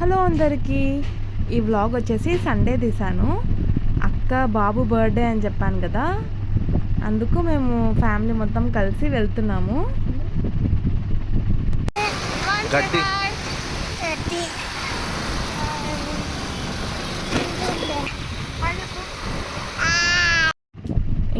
Hello అందరికీ. ఈ vlog వచ్చేసి సండే తీసాను అక్క బాబు బర్త్డే అని చెప్పాను కదా. అందుకు మేము ఫ్యామిలీ మొత్తం కలిసి వెళ్తున్నాము. గడ్డి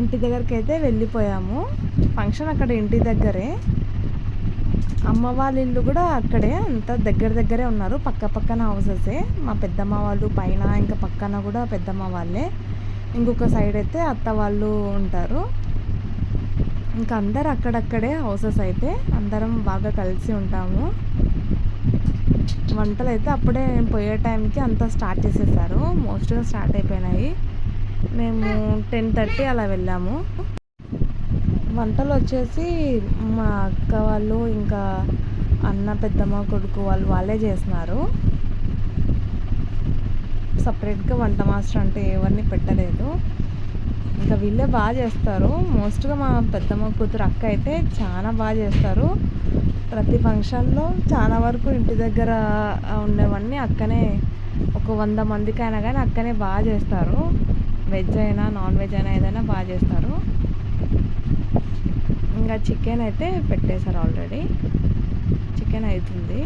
ఇంటి దగ్గరికి అయితే వెళ్ళిపోయాము. ఫంక్షన్ అక్కడ ఇంటి దగ్గరే. అమ్మ వాళ్ళ ఇల్లు కూడా అక్కడే అంతా దగ్గర దగ్గరే ఉన్నారు. పక్క పక్కన హౌసెసే మా పెద్దమ్మ వాళ్ళు పైన ఇంకా పక్కన కూడా పెద్దమ్మ వాళ్ళే. ఇంకొక సైడ్ అయితే అత్త వాళ్ళు ఉంటారు. ఇంకా అందరు అక్కడక్కడే హౌసెస్ అయితే అందరం బాగా కలిసి ఉంటాము. వంటలు అయితే అప్పుడే పోయే టైంకి అంతా స్టార్ట్ చేసేసారు. మోస్ట్గా స్టార్ట్ అయిపోయినాయి. మేము టెన్ థర్టీ అలా వెళ్ళాము. వంటలు వచ్చేసి మా అక్క వాళ్ళు ఇంకా అన్న పెద్దమ్మ కొడుకు వాళ్ళు వాళ్ళే చేస్తున్నారు సపరేట్గా వంట మాస్టర్ అంటే ఎవరిని పెట్టలేదు. ఇంకా వీళ్ళే బాగా చేస్తారు. మోస్ట్గా మా పెద్దమ్మ కూతురు అక్క అయితే చాలా బాగా చేస్తారు. ప్రతి ఫంక్షన్లో చాలా వరకు ఇంటి దగ్గర ఉండేవన్నీ అక్కనే. ఒక వంద మందికి అయినా కానీ అక్కనే బాగా చేస్తారు. వెజ్ అయినా నాన్ వెజ్ అయినా ఏదైనా బాగా చేస్తారు. ఇంకా చికెన్ అయితే పెట్టేశారు ఆల్రెడీ. చికెన్ అవుతుంది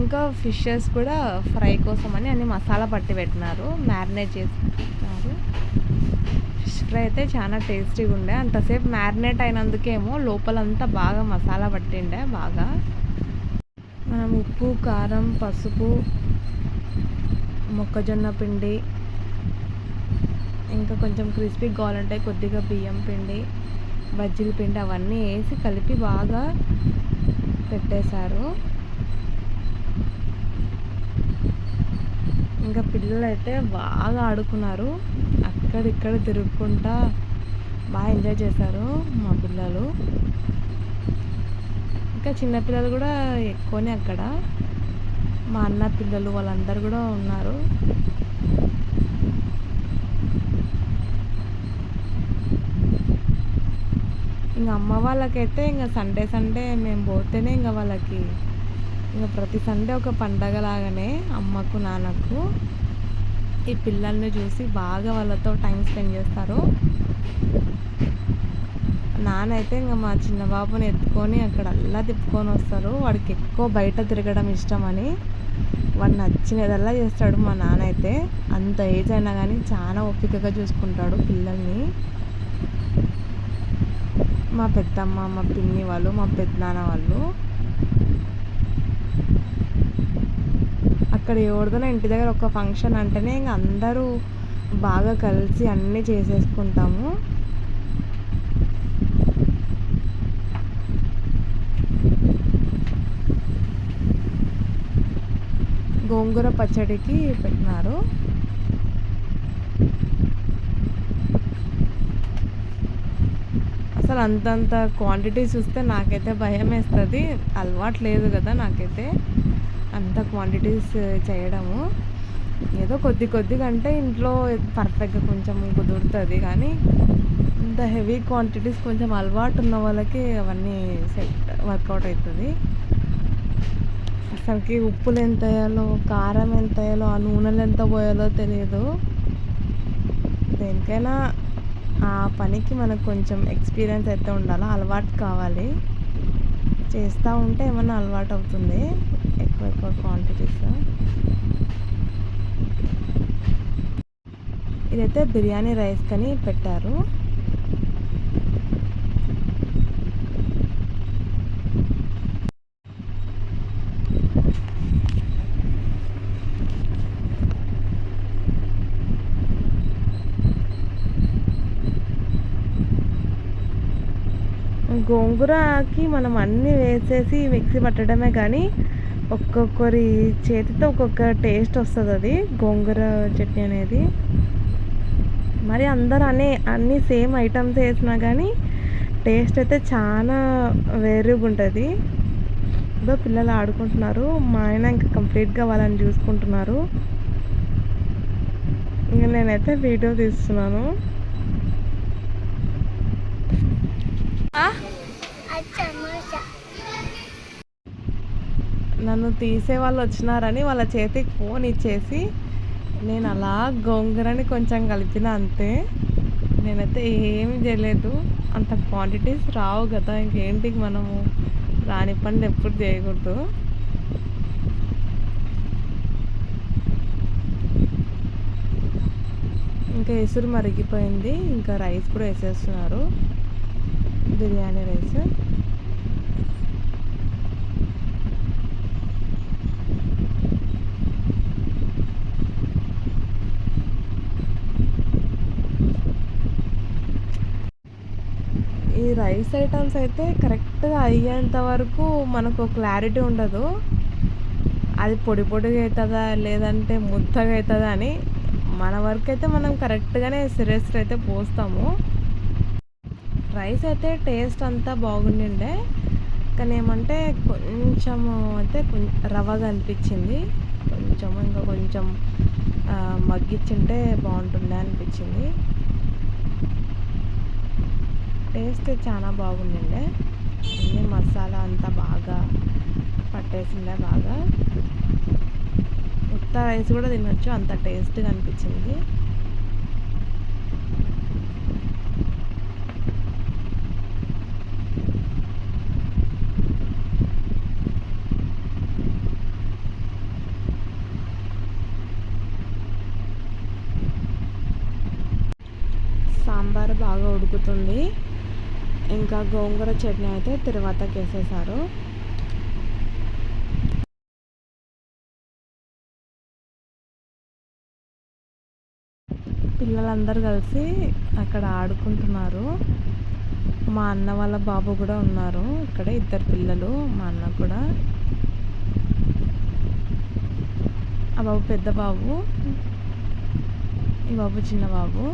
ఇంకా ఫిషెస్ కూడా ఫ్రై కోసం అని అన్ని మసాలా పట్టి పెట్టినారు. మ్యారినేట్ చేసి పెట్టినారు. ఫిష్ ఫ్రై అయితే చాలా టేస్టీగా ఉండే అంతసేపు మ్యారినేట్ అయినందుకేమో లోపలంతా బాగా మసాలా పట్టిండే బాగా. మనం ఉప్పు కారం పసుపు మొక్కజొన్న పిండి ఇంకా కొంచెం క్రిస్పీ కావాలంటే కొద్దిగా బియ్యం పిండి బజ్జీల పిండి అవన్నీ వేసి కలిపి బాగా పెట్టేశారు. ఇంకా పిల్లలు అయితే బాగా ఆడుకున్నారు. అక్కడిక్కడ తిరుగుకుంటా బాగా ఎంజాయ్ చేశారు మా పిల్లలు. ఇంకా చిన్నపిల్లలు కూడా ఎక్కువనే అక్కడ. మా అన్న పిల్లలు వాళ్ళందరూ కూడా ఉన్నారు. ఇంకా అమ్మ వాళ్ళకైతే ఇంకా సండే సండే మేము పోతేనే ఇంకా వాళ్ళకి ఇంకా ప్రతి సండే ఒక పండగ లాగానే అమ్మకు నాన్నకు ఈ పిల్లల్ని చూసి బాగా వాళ్ళతో టైం స్పెండ్ చేస్తారు. నాన్న అయితే ఇంకా మా చిన్న బాబుని ఎత్తుకొని అక్కడ అల్లా తిప్పుకొని వస్తారు. వాడికి ఎక్కువ బయట తిరగడం ఇష్టమని వాడు నచ్చినదల్లా చేస్తాడు మా నాన్న అయితే అంత ఏజ్ అయినా కానీ చాలా ఓపికగా చూసుకుంటాడు పిల్లల్ని. మా పెద్దమ్మ మా పిన్ని వాళ్ళు మా పెద్దనాన్న వాళ్ళు. అక్కడ ఎవరిదైనా ఇంటి దగ్గర ఒక ఫంక్షన్ అంటేనే ఇంక అందరూ బాగా కలిసి అన్నీ చేసేసుకుంటాము. గోంగూర పచ్చడికి పెట్టినారు. అసలు అంతంత క్వాంటిటీ చూస్తే నాకైతే భయం వేస్తుంది అలవాటు లేదు కదా నాకైతే. అంత క్వాంటిటీస్ చేయడము. ఏదో కొద్ది కొద్దిగా అంటే ఇంట్లో పర్ఫెక్ట్గా కొంచెం కుదురుతుంది కానీ ఇంత హెవీ క్వాంటిటీస్ కొంచెం అలవాటు ఉన్న వాళ్ళకి అవన్నీ సెట్ వర్కౌట్ అవుతుంది అసలుకి ఉప్పులు ఎంత వేయాలో కారం ఎంత వేయాలో ఆ నూనెలు ఎంత పోయాలో తెలియదు. దేనికైనా ఆ పనికి మనకు కొంచెం ఎక్స్పీరియన్స్ అయితే ఉండాలి. అలవాటు కావాలి. చేస్తూ ఉంటే ఏమన్నా అలవాటు అవుతుంది. ఎక్కువ ఎక్కువ క్వాంటిటీస్ ఇదైతే బిర్యానీ రైస్ కని పెట్టారు. గోంగూరకి మనం అన్నీ వేసేసి మిక్సీ పట్టడమే కానీ ఒక్కొక్కరి చేతితో ఒక్కొక్క టేస్ట్ వస్తుంది అది గోంగూర చట్నీ అనేది. మరి అందరు అనే అన్ని సేమ్ ఐటమ్స్ వేసినా కానీ టేస్ట్ అయితే చాలా వేరుగా ఉంటుంది. ఇదో పిల్లలు ఆడుకుంటున్నారు మా ఆయన ఇంకా కంప్లీట్గా వాళ్ళని చూసుకుంటున్నారు. ఇంకా నేనైతే వీడియో తీస్తున్నాను. నన్ను తీసే వాళ్ళు వచ్చినారని వాళ్ళ చేతికి ఫోన్ ఇచ్చేసి నేను అలా గోంగూరని కొంచెం కలిపిన అంతే. నేనైతే ఏమి చేయలేదు. అంత క్వాంటిటీస్ రావు కదా ఇంకేంటికి మనము రాని పనులు ఎప్పుడు చేయకూడదు. ఇంకా ఎసురు మరిగిపోయింది. ఇంకా రైస్ కూడా వేసేస్తున్నారు. బిర్యానీ రైస్. ఈ రైస్ ఐటమ్స్ అయితే కరెక్ట్గా అయ్యేంత వరకు మనకు క్లారిటీ ఉండదు. అది పొడి పొడిగా అవుతుందా లేదంటే ముద్దగా అవుతుందా అని మన వరకు అయితే మనం కరెక్ట్గానే సిరస్ అయితే పోస్తాము. రైస్ అయితే టేస్ట్ అంతా బాగుండిండే. కానీ ఏమంటే కొంచెం అయితే రవ్వగా అనిపించింది. కొంచెం ఇంకా కొంచెం మగ్గిచ్చింటే బాగుంటుండే అనిపించింది. టేస్ట్ చాలా బాగుందండి. అన్ని మసాలా అంతా బాగా పట్టేసిండే బాగా? ఉత్త రైస్ కూడా తినొచ్చు అంత టేస్ట్గా అనిపించింది సాంబార్ బాగా ఉడుకుతుంది. ఇంకా గోంగూర చట్నీ అయితే తిరువాతకి వేసేసారు పిల్లలందరూ కలిసి అక్కడ ఆడుకుంటున్నారు. మా అన్న వాళ్ళ బాబు కూడా ఉన్నారు. ఇక్కడ ఇద్దరు పిల్లలు మా అన్న కూడా. ఆ బాబు పెద్ద బాబు ఈ బాబు చిన్న బాబు.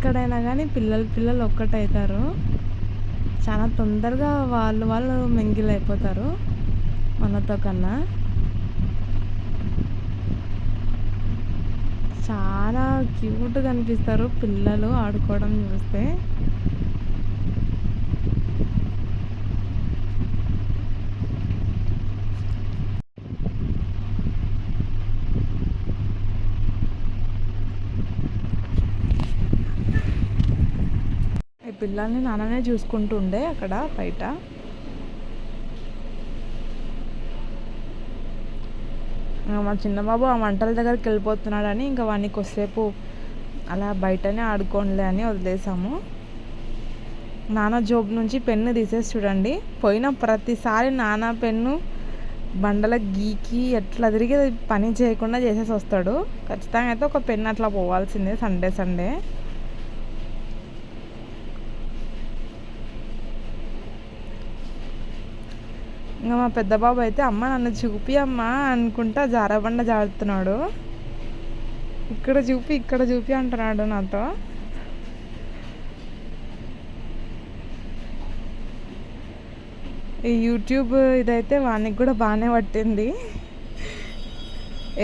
ఎక్కడైనా కానీ పిల్లలు పిల్లలు ఒక్కటవుతారు చాలా తొందరగా వాళ్ళు వాళ్ళు మింగిల్ అయిపోతారు మనతో కన్నా చాలా క్యూట్గా అనిపిస్తారు పిల్లలు ఆడుకోవడం చూస్తే. పిల్లల్ని నాన్ననే చూసుకుంటూ ఉండే అక్కడ బయట. మా చిన్నబాబు ఆ వంటల దగ్గరికి వెళ్ళిపోతున్నాడని ఇంకా వాడిని కొద్దిసేపు అలా బయటనే ఆడుకోండిలే అని వదిలేసాము. నాన్న జోబ్ నుంచి పెన్ను తీసేసి చూడండి. పోయిన ప్రతిసారి నాన్న పెన్ను బండల గీకి ఎట్లా తిరిగి పని చేయకుండా చేసేసి వస్తాడు. ఖచ్చితంగా అయితే ఒక పెన్ను అట్లా పోవాల్సిందే సండే సండే. మా పెద్ద బాబు అయితే అమ్మ నన్ను చూపి అమ్మ అనుకుంటా జారబండ జారుతున్నాడు. ఇక్కడ చూపి ఇక్కడ చూపి అంటున్నాడు నాతో. ఈ యూట్యూబ్ ఇదైతే వానికి కూడా బాగానే పట్టింది.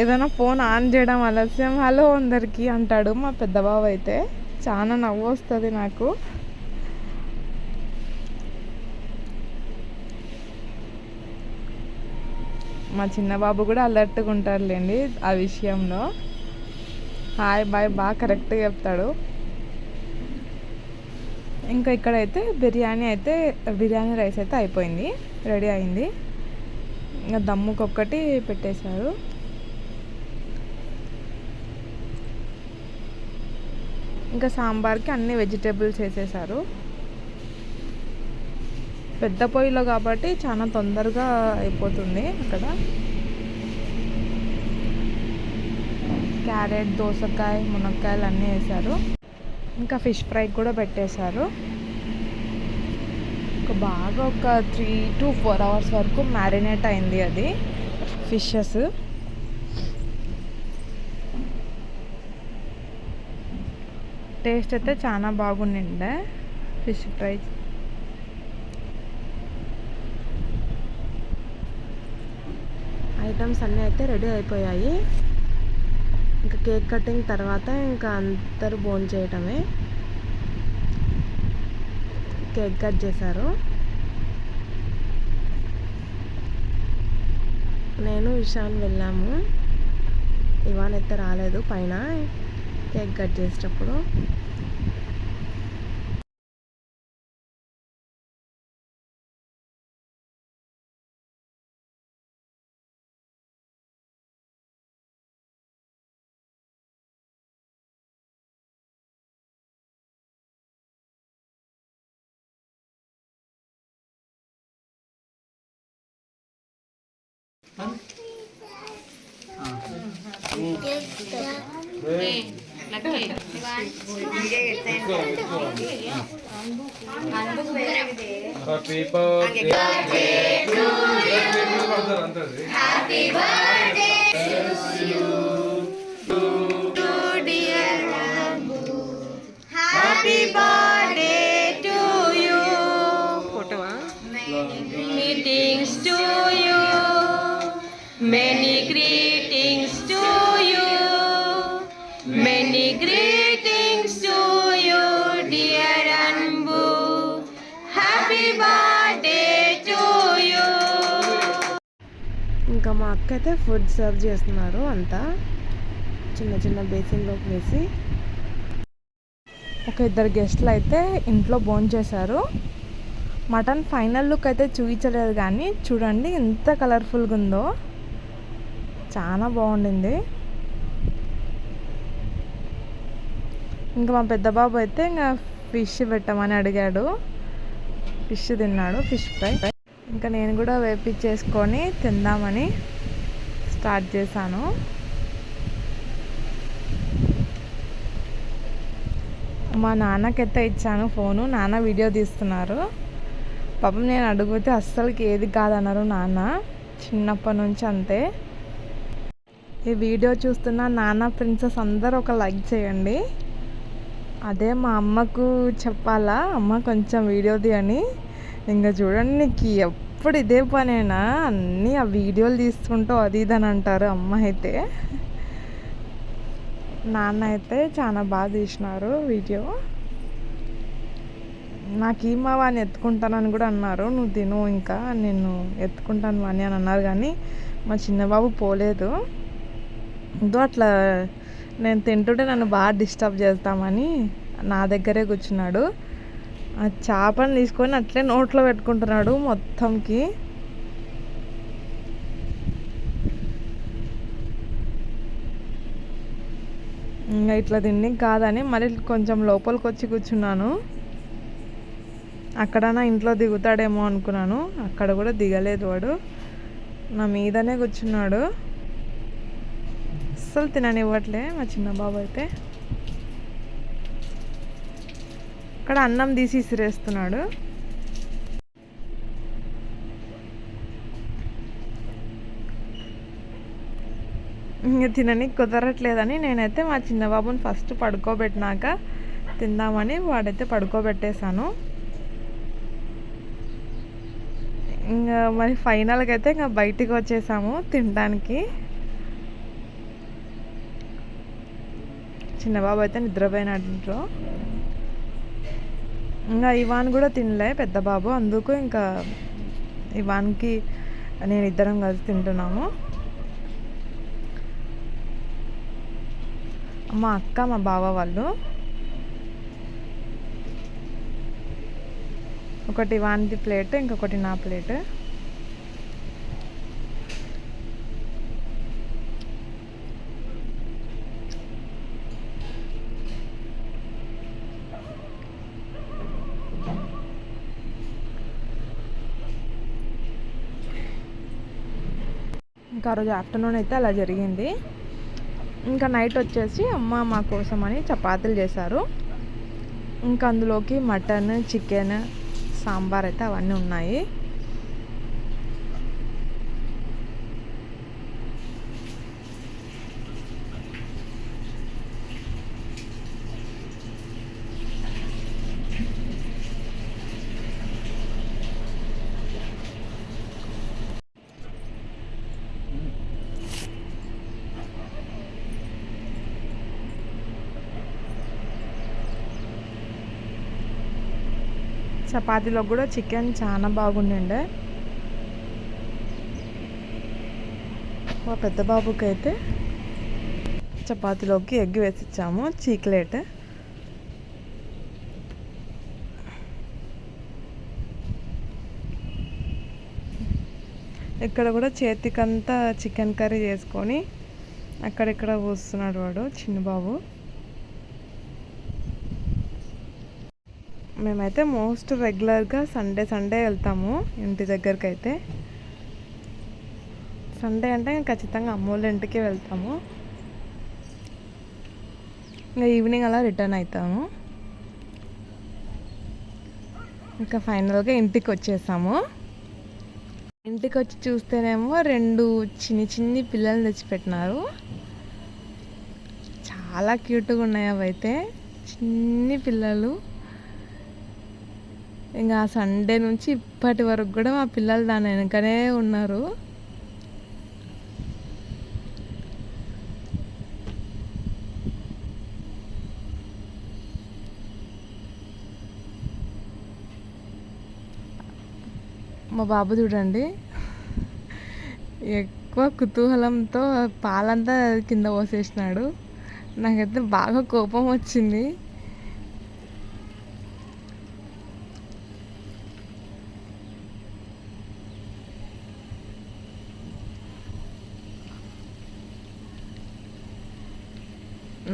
ఏదైనా ఫోన్ ఆన్ చేయడం ఆలస్యం. హలో అందరికీ అంటాడు మా పెద్ద బాబు అయితే. చాలా నవ్వు వస్తుంది నాకు. మా చిన్న బాబు కూడా అలర్ట్గా ఉంటారులేండి ఆ విషయంలో. హాయ్ బాయ్ బాగా కరెక్ట్గా చెప్తాడు. ఇంకా ఇక్కడైతే బిర్యానీ అయితే బిర్యానీ రైస్ అయితే అయిపోయింది రెడీ అయింది. ఇంకా దమ్ముకొక్కటి పెట్టేశారు. ఇంకా సాంబార్కి అన్ని వెజిటేబుల్స్ వేసేసారు పెద్ద పొయ్యిలో కాబట్టి చాలా తొందరగా అయిపోతుంది అక్కడ. క్యారెట్ దోసకాయ మునక్కాయలు అన్నీ వేశారు. ఇంకా ఫిష్ ఫ్రై కూడా పెట్టేశారు. ఒక బాగా ఒక త్రీ టు ఫోర్ అవర్స్ వరకు మ్యారినేట్ అయింది అది ఫిషెస్. టేస్ట్ అయితే చాలా బాగుండిండే ఫిష్ ఫ్రై. ఐటమ్స్ అన్నీ అయితే రెడీ అయిపోయాయి. ఇంకా కేక్ కటింగ్ తర్వాత ఇంకా అందరూ బోన్ చేయటమే. కేక్ కట్ చేశారు. నేను విశాన్ వెళ్ళాము. ఇవాన్ అయితే రాలేదు పైన కేక్ కట్ చేసేటప్పుడు. Happy birthday to you happy birthday to you ఫోటోవా Greetings to you. Many greetings to you. Many greetings to you, dear Anbu. Happy birthday to you. ఇంకా మా అక్క అయితే ఫుడ్ సర్వ్ చేస్తున్నారు అంతా చిన్న చిన్న బేసిన్లోకి వేసి ఒక ఇద్దరు గెస్ట్లు అయితే ఇంట్లో భోజనం చేశారు మటన్ ఫైనల్ లుక్ అయితే చూపించలేదు కానీ చూడండి ఎంత కలర్ఫుల్గా ఉందో చాలా బాగుండింది. ఇంకా మా పెద్ద బాబు అయితే ఇంకా ఫిష్ పెట్టమని అడిగాడు. ఫిష్ తిన్నాడు ఫిష్ ఫ్రై. ఇంకా నేను కూడా వేపించేసుకొని తిందామని స్టార్ట్ చేశాను. మా నాన్నకైతే ఇచ్చాను ఫోను నాన్న వీడియో తీస్తున్నారు. పాపం నేను అడిగితే అస్సలకి ఏది కాదన్నారు నాన్న. చిన్నప్పటి నుంచి అంతే. ఈ వీడియో చూస్తున్న నాన్న ప్రిన్సెస్ అందరూ ఒక లైక్ చేయండి. అదే మా అమ్మకు చెప్పాలా అమ్మ కొంచెం వీడియోది అని ఇంకా చూడండి నీకు ఎప్పుడు ఇదే పనేనా? అన్నీ ఆ వీడియోలు తీసుకుంటూ అది ఇది అని అంటారు అమ్మ అయితే. నాన్న అయితే చాలా బాగా తీసినారు వీడియో. నాకు ఈ మా ఎత్తుకుంటానని కూడా అన్నారు నువ్వు తిను ఇంకా నేను ఎత్తుకుంటాను వాణ్ణి అని అన్నారు కానీ మా చిన్నబాబు పోలేదు. ఇందో అట్లా నేను తింటుంటే నన్ను బాగా డిస్టర్బ్ చేస్తామని నా దగ్గరే కూర్చున్నాడు. ఆ చేపను తీసుకొని అట్లే నోట్లో పెట్టుకుంటున్నాడు మొత్తంకి. ఇంకా ఇట్లా తిండి కాదని మళ్ళీ కొంచెం లోపలికి వచ్చి కూర్చున్నాను. అక్కడ నా ఇంట్లో దిగుతాడేమో అనుకున్నాను. అక్కడ కూడా దిగలేదు వాడు. నా మీదనే కూర్చున్నాడు. అస్సలు తిననివ్వట్లే మా చిన్న బాబు అయితే. అక్కడ అన్నం తీసి ఇసిరేస్తున్నాడు. ఇంకా తినని కుదరట్లేదని నేనైతే మా చిన్న బాబుని ఫస్ట్ పడుకోబెట్టినాక తిందామని వాడైతే పడుకోబెట్టేశాను. ఇంకా మరి ఫైనల్గా అయితే ఇంకా బయటికి వచ్చేసాము తినడానికి. చిన్న బాబు అయితే నిద్రపోయినట్లో ఇంకా ఇవాన్ కూడా తినలే పెద్ద బాబు. అందుకు ఇంకా ఇవాన్కి నేను ఇద్దరం కలిసి తింటున్నాము. మా అక్క మా బావ వాళ్ళు. ఒకటి వానిది ప్లేట్ ఇంకొకటి నా ప్లేట్. ఇంకా ఆ రోజు ఆఫ్టర్నూన్ అయితే అలా జరిగింది. ఇంకా నైట్ వచ్చేసి అమ్మ మా కోసం అని చపాతీలు చేశారు. ఇంకా అందులోకి మటన్ చికెన్ సాంబార్ అయితే అవన్నీ ఉన్నాయి. చపాతీలో కూడా చికెన్ చాలా బాగుండే మా పెద్ద బాబుకి అయితే చపాతీలోకి ఎగ్ వేసి ఇచ్చాము చీక్లెట్. ఇక్కడ కూడా చేతికంతా చికెన్ కర్రీ చేసుకొని అక్కడిక్కడ పోస్తున్నాడు వాడు చిన్న బాబు మేమైతే మోస్ట్ రెగ్యులర్గా సండే సండే వెళ్తాము ఇంటి దగ్గరికి అయితే సండే అంటే ఖచ్చితంగా అమ్మోళ్ళ ఇంటికి వెళ్తాము. ఇంకా ఈవినింగ్ అలా రిటర్న్ అవుతాము ఇంకా ఫైనల్గా ఇంటికి వచ్చేసాము ఇంటికి వచ్చి చూస్తేనేమో రెండు చిన్ని చిన్ని పిల్లలు తెచ్చిపెట్టినారు. చాలా క్యూట్గా ఉన్నాయి అవైతే. చిన్ని పిల్లలు. ఇంకా సండే నుంచి ఇప్పటి వరకు కూడా మా పిల్లలు దాని వెనకనే ఉన్నారు. మా బాబు చూడండి. ఎక్కువ కుతూహలంతో పాలంతా కింద పోసేసినాడు. నాకైతే బాగా కోపం వచ్చింది.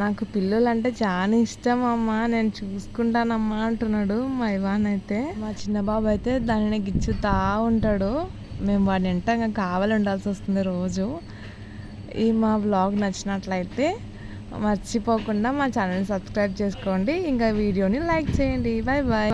నాకు పిల్లలు అంటే చాలా ఇష్టం అమ్మా నేను చూసుకుంటానమ్మా అంటున్నాడు మా ఇవాన్ అయితే. మా చిన్న బాబు అయితే దానిని గిచ్చుతా ఉంటాడు. మేము వాడిని వెంట ఇంకా కావాలి ఉండాల్సి వస్తుంది రోజు. ఈ మా బ్లాగ్ నచ్చినట్లయితే మర్చిపోకుండా మా ఛానల్ సబ్స్క్రైబ్ చేసుకోండి. ఇంకా వీడియోని లైక్ చేయండి. Bye bye